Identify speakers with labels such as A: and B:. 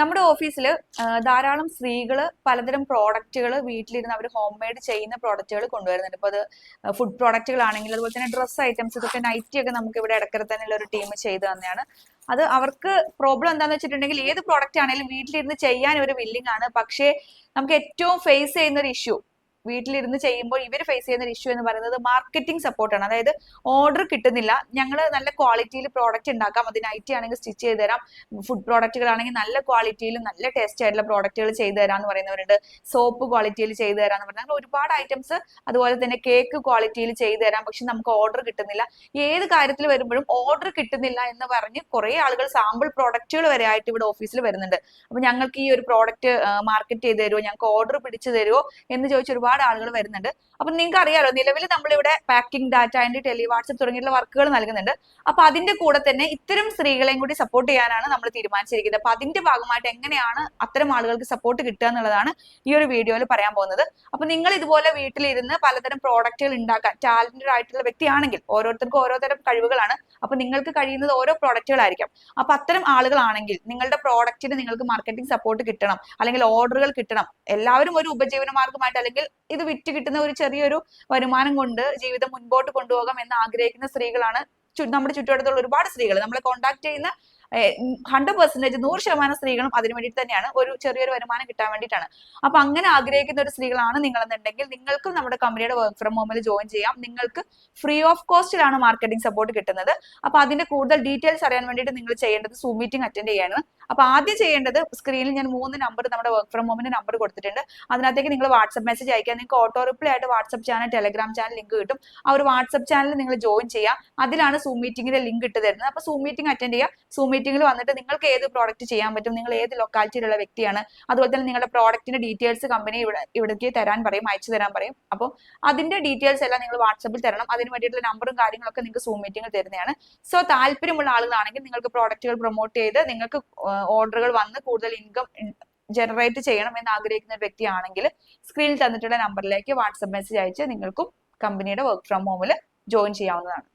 A: നമ്മുടെ ഓഫീസിൽ ധാരാളം സ്ത്രീകൾ പലതരം പ്രോഡക്റ്റുകൾ വീട്ടിലിരുന്ന് അവർ ഹോം മെയ്ഡ് ചെയ്യുന്ന പ്രോഡക്റ്റുകൾ കൊണ്ടുവരുന്നുണ്ട്. ഇപ്പോൾ അത് ഫുഡ് പ്രോഡക്റ്റുകളാണെങ്കിൽ അതുപോലെ തന്നെ ഡ്രസ്സ് ഐറ്റംസ് ഇതൊക്കെ നൈറ്റി ഒക്കെ നമുക്ക് ഇവിടെ ഇടക്കര ഉള്ള ഒരു ടീം ചെയ്തു തന്നെയാണ്. അത് അവർക്ക് പ്രോബ്ലം എന്താണെന്ന് വെച്ചിട്ടുണ്ടെങ്കിൽ ഏത് പ്രോഡക്റ്റ് ആണെങ്കിലും വീട്ടിലിരുന്ന് ചെയ്യാൻ ഒരു വില്ലിംഗ് ആണ്. പക്ഷേ നമുക്ക് ഏറ്റവും ഫേസ് ചെയ്യുന്ന ഒരു ഇഷ്യൂ വീട്ടിലിരുന്ന് ചെയ്യുമ്പോൾ ഇവർ ഫേസ് ചെയ്യുന്ന ഒരു ഇഷ്യൂ എന്ന് പറയുന്നത് മാർക്കറ്റിംഗ് സപ്പോർട്ടാണ് അതായത് ഓർഡർ കിട്ടുന്നില്ല. ഞങ്ങൾ നല്ല ക്വാളിറ്റിയിൽ പ്രോഡക്റ്റ് ഉണ്ടാക്കാം അത് നൈറ്റി ആണെങ്കിൽ സ്റ്റിച്ച് ചെയ്ത് തരാം. ഫുഡ് പ്രോഡക്റ്റുകളാണെങ്കിൽ നല്ല ക്വാളിറ്റിയിലും നല്ല ടേസ്റ്റ് ആയിട്ടുള്ള പ്രോഡക്റ്റുകൾ ചെയ്തു തരാം എന്ന് പറയുന്നവരുണ്ട്. സോപ്പ് ക്വാളിറ്റിയിൽ ചെയ്തു തരാം എന്ന് പറഞ്ഞാൽ ഒരുപാട് ഐറ്റംസ് അതുപോലെ തന്നെ കേക്ക് ക്വാളിറ്റിയിൽ ചെയ്തു തരാം. പക്ഷെ നമുക്ക് ഓർഡർ കിട്ടുന്നില്ല. ഏത് കാര്യത്തിൽ വരുമ്പോഴും ഓർഡർ കിട്ടുന്നില്ല എന്ന് പറഞ്ഞ് കുറെ ആളുകൾ സാമ്പിൾ പ്രോഡക്റ്റുകൾ വരെ ആയിട്ട് ഇവിടെ ഓഫീസിൽ വരുന്നുണ്ട്. അപ്പൊ ഞങ്ങൾക്ക് ഈ ഒരു പ്രോഡക്റ്റ് മാർക്കറ്റ് ചെയ്ത് തരുമോ ഞങ്ങൾക്ക് ഓർഡർ പിടിച്ചു തരുമോ എന്ന് ചോദിച്ച് ഒരുപാട് ആളുകൾ വരുന്നുണ്ട്. അപ്പൊ നിങ്ങൾക്ക് അറിയാലോ നിലവിൽ നമ്മളിവിടെ packing data and tele WhatsApp തുടങ്ങിയിട്ടുള്ള വർക്കുകൾ നൽകുന്നുണ്ട്. അപ്പൊ അതിന്റെ കൂടെ തന്നെ ഇത്തരം സ്ത്രീകളെയും കൂടി സപ്പോർട്ട് ചെയ്യാനാണ് നമ്മൾ തീരുമാനിച്ചിരിക്കുന്നത്. അപ്പൊ അതിന്റെ ഭാഗമായിട്ട് എങ്ങനെയാണ് അത്തരം ആളുകൾക്ക് സപ്പോർട്ട് കിട്ടുക എന്നുള്ളതാണ് ഈ ഒരു വീഡിയോയിൽ പറയാൻ പോകുന്നത്. അപ്പൊ നിങ്ങൾ ഇതുപോലെ വീട്ടിലിരുന്ന് പലതരം പ്രോഡക്റ്റുകൾ ഉണ്ടാക്കാൻ ടാലന്റഡ് ആയിട്ടുള്ള വ്യക്തിയാണെങ്കിൽ ഓരോരുത്തർക്കും ഓരോ തരം കഴിവുകളാണ്. അപ്പൊ നിങ്ങൾക്ക് കഴിയുന്നത് ഓരോ പ്രോഡക്റ്റുകളായിരിക്കും അപ്പൊ അത്തരം ആളുകളാണെങ്കിൽ നിങ്ങളുടെ പ്രോഡക്റ്റിന് നിങ്ങൾക്ക് മാർക്കറ്റിംഗ് സപ്പോർട്ട് കിട്ടണം. അല്ലെങ്കിൽ ഓർഡറുകൾ കിട്ടണം. എല്ലാവരും ഒരു ഉപജീവന മാർഗമായിട്ട് അല്ലെങ്കിൽ ഇത് വിറ്റ് കിട്ടുന്ന ഒരു ചെറിയൊരു വരുമാനം കൊണ്ട് ജീവിതം മുൻപോട്ട് കൊണ്ടുപോകാം എന്ന് ആഗ്രഹിക്കുന്ന സ്ത്രീകളാണ് നമ്മുടെ ചുറ്റുവട്ടത്തുള്ള ഒരുപാട് സ്ത്രീകൾ നമ്മളെ കോൺടാക്ട് ചെയ്യുന്ന ഹൺഡ്രഡ് പെർസെന്റേജ് നൂറ് ശതമാനം സ്ത്രീകളും അതിനു വേണ്ടി തന്നെയാണ് ഒരു ചെറിയൊരു വരുമാനം കിട്ടാൻ വേണ്ടിയിട്ടാണ്. അപ്പൊ അങ്ങനെ ആഗ്രഹിക്കുന്ന ഒരു സ്ത്രീകളാണ് നിങ്ങളെന്നുണ്ടെങ്കിൽ നിങ്ങൾക്കും നമ്മുടെ കമ്പനിയുടെ വർക്ക് ഫ്രം ഹോമിൽ ജോയിൻ ചെയ്യാം. നിങ്ങൾക്ക് ഫ്രീ ഓഫ് കോസ്റ്റിലാണ് മാർക്കറ്റിംഗ് സപ്പോർട്ട് കിട്ടുന്നത്. അപ്പൊ അതിന്റെ കൂടുതൽ ഡീറ്റെയിൽസ് അറിയാൻ വേണ്ടിയിട്ട് നിങ്ങൾ ചെയ്യേണ്ടത് സൂ മീറ്റിംഗ് അറ്റൻഡ് ചെയ്യാണ്. അപ്പൊ ആദ്യം ചെയ്യേണ്ടത് സ്ക്രീനിൽ ഞാൻ മൂന്ന് നമ്പർ നമ്മുടെ വർക്ക് ഫ്രം ഹോമിന്റെ നമ്പർ കൊടുത്തിട്ടുണ്ട്. അതിനകത്തേക്ക് നിങ്ങൾ വാട്സ്ആപ്പ് മെസ്സേജ് അയക്കാം നിങ്ങൾക്ക് ഓട്ടോ റിപ്ലൈ ആയിട്ട് WhatsApp channel Telegram channel link കിട്ടും. ആ ഒരു വാട്സ്ആപ്പ് ചാനൽ നിങ്ങൾ ജോയിൻ ചെയ്യാം അതിലാണ് സൂം മീറ്റിംഗിന്റെ ലിങ്ക് ഇട്ട് തരുന്നത്. അപ്പൊ സൂം മീറ്റിംഗ് അറ്റൻഡ് ചെയ്യുക. സൂം മീറ്റിംഗിൽ വന്നിട്ട് നിങ്ങൾക്ക് ഏത് പ്രോഡക്റ്റ് ചെയ്യാൻ പറ്റും നിങ്ങൾ ഏത് ലൊക്കാലിറ്റിയിലുള്ള വ്യക്തിയാണ് അതുപോലെ തന്നെ നിങ്ങളുടെ പ്രോഡക്റ്റിന്റെ ഡീറ്റെയിൽസ് കമ്പനി ഇവിടെ ഇവിടേക്ക് തരാൻ പറയും അയച്ചു തരാൻ പറയും. അപ്പോൾ അതിന്റെ ഡീറ്റെയിൽസ് എല്ലാം നിങ്ങൾ വാട്സപ്പിൽ തരണം. അതിന് വേണ്ടിയിട്ടുള്ള നമ്പറും കാര്യങ്ങളൊക്കെ നിങ്ങൾക്ക് സൂം മീറ്റിംഗിൽ തരുന്നതാണ്. സോ താല്പര്യമുള്ള ആളുകളാണെങ്കിൽ നിങ്ങൾക്ക് പ്രോഡക്റ്റുകൾ പ്രൊമോട്ട് ചെയ്ത് നിങ്ങൾക്ക് ഓർഡറുകൾ വന്ന് കൂടുതൽ ഇൻകം ജനറേറ്റ് ചെയ്യണം എന്ന് ആഗ്രഹിക്കുന്ന വ്യക്തിയാണെങ്കിൽ സ്ക്രീനിൽ തന്നിട്ടുള്ള നമ്പറിലേക്ക് വാട്സപ്പ് മെസ്സേജ് അയച്ച് നിങ്ങൾക്കും കമ്പനിയുടെ വർക്ക് ഫ്രം ഹോമിൽ ജോയിൻ ചെയ്യാവുന്നതാണ്.